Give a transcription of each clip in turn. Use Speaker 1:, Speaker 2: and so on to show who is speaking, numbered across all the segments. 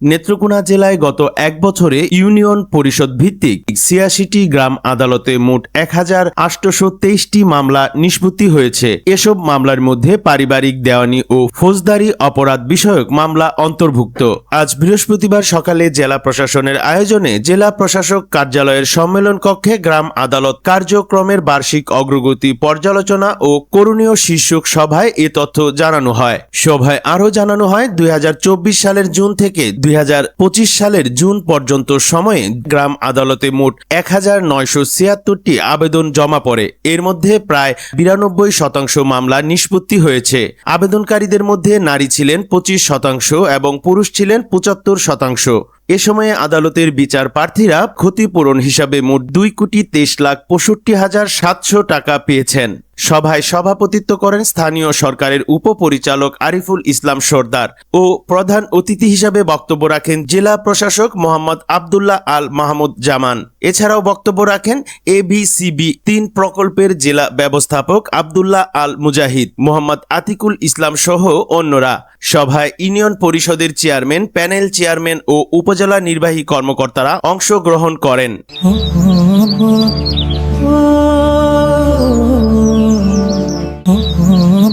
Speaker 1: নেত্রকোনা জেলায় গত এক বছরে ইউনিয়ন পরিষদ ভিত্তিক ছিয়াশিটি গ্রাম আদালতে মোট এক হাজার আটশোশো তেইশটি মামলা নিষ্পত্তি হয়েছে। এসব মামলার মধ্যে পারিবারিক দেওয়ানি ও ফৌজদারি অপরাধ বিষয়ক মামলা অন্তর্ভুক্ত। আজ বৃহস্পতিবার সকালে জেলা প্রশাসনের আয়োজনে জেলা প্রশাসক কার্যালয়ের সম্মেলন কক্ষে গ্রাম আদালত কার্যক্রমের বার্ষিক অগ্রগতি পর্যালোচনা ও করণীয় শীর্ষক সভায় এ তথ্য জানানো হয়। সভায় আরও জানানো হয়, দুই হাজার চব্বিশ সালের জুন থেকে দুই সালের জুন পর্যন্ত সময়ে গ্রাম আদালতে মোট এক হাজার আবেদন জমা পড়ে। এর মধ্যে প্রায় বিরানব্বই শতাংশ মামলা নিষ্পত্তি হয়েছে। আবেদনকারীদের মধ্যে নারী ছিলেন পঁচিশ শতাংশ এবং পুরুষ ছিলেন পঁচাত্তর শতাংশ। এ সময়ে আদালতের বিচার প্রার্থীরা ক্ষতিপূরণ হিসাবে মোট দুই কোটি তেইশ লাখ পঁয়ষট্টি হাজার সাতশো টাকা পেয়েছেন। সভায় সভাপতিত্ব করেন স্থানীয় সরকারের উপপরিচালক আরিফুল ইসলাম সর্দার ও প্রধান অতিথি হিসাবে বক্তব্য রাখেন জেলা প্রশাসক মোহাম্মদ আবদুল্লাহ আল মাহমুদ জামান। এছাড়াও বক্তব্য রাখেন এবিসিবি তিন প্রকল্পের জেলা ব্যবস্থাপক আবদুল্লাহ আল মুজাহিদ, মোহাম্মদ আতিকুল ইসলাম সহ অন্যরা। সভায় ইউনিয়ন পরিষদের চেয়ারম্যান, প্যানেল চেয়ারম্যান ও উপজেলা নির্বাহী কর্মকর্তারা অংশগ্রহণ করেন।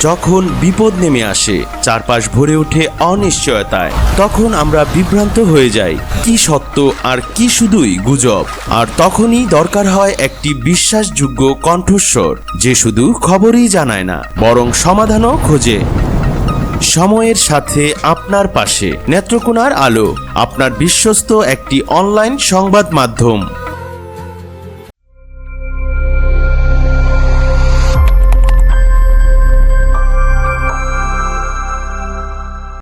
Speaker 1: যখন বিপদ নেমে আসে, চারপাশ ভরে ওঠে অনিশ্চয়তায়, তখন আমরা বিভ্রান্ত হয়ে যাই, কি সত্য আর কি শুধুই গুজব। আর তখনই দরকার হয় একটি বিশ্বাসযোগ্য কণ্ঠস্বর, যে শুধু খবরই জানায় না, বরং সমাধানও খোঁজে। সময়ের সাথে আপনার পাশে, নেত্রকোনার আলো, আপনার বিশ্বস্ত একটি অনলাইন সংবাদ মাধ্যম।